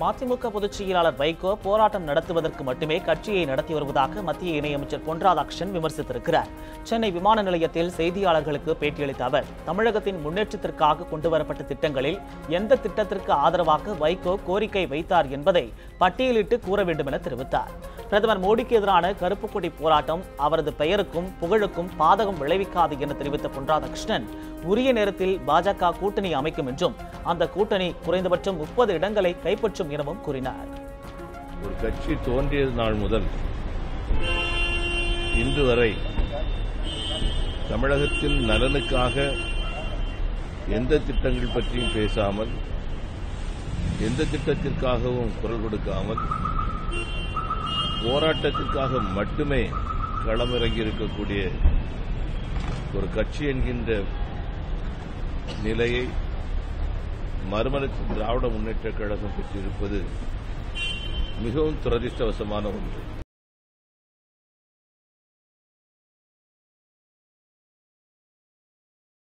மதிமுக பொதுச் செயலாளர் வைகோ போராட்டம் நடத்துவதற்கு மட்டுமே கட்சியை நடத்தி வருவதாக மத்திய இணையமைச்சர் பொன் ராதாகிருஷ்ணன் விமர்சித்திருக்கிறார். சென்னை விமான நிலையத்தில் செய்தியாளர்களுக்கு பேட்டியளித்த அவர் தமிழகத்தின் முன்னேற்றத்திற்காக கொண்டுவரப்பட்ட திட்டங்களில் எந்த திட்டத்திற்கு ஆதரவாக வைகோ கோரிக்கை வைத்தார் என்பதை பட்டியலிட்டு கூற வேண்டும் என தெரிவித்தார். பிரதமர் மோடிக்கு எதிரான கருப்பு கொடி போராட்டம் அவரது பெயருக்கும் புகழுக்கும் பாதகம் விளைவிக்காது என தெரிவித்த பொன் ராதாகிருஷ்ணன் உரிய நேரத்தில் பாஜக கூட்டணி அமைக்கும் என்றும் அந்த கூட்டணி குறைந்தபட்சம் முப்பது இடங்களை கைப்பற்றும் எனவும் கூறினார். ஒரு கட்சி தோன்றிய நாள் முதல் இன்று வரை தமிழகத்தின் நலனுக்காக எந்த திட்டங்கள் பற்றியும் பேசாமல் எந்த திட்டத்திற்காகவும் குரல் கொடுக்காமல் போராட்டத்திற்காக மட்டுமே களமிறங்கி இருக்கக்கூடிய ஒரு கட்சி என்கின்ற நிலையை மறுமலர்ச்சி திராவிட முன்னேற்ற கழகம் பெற்றிருப்பது மிகவும் துரதிர்ஷ்டவசமான ஒன்று.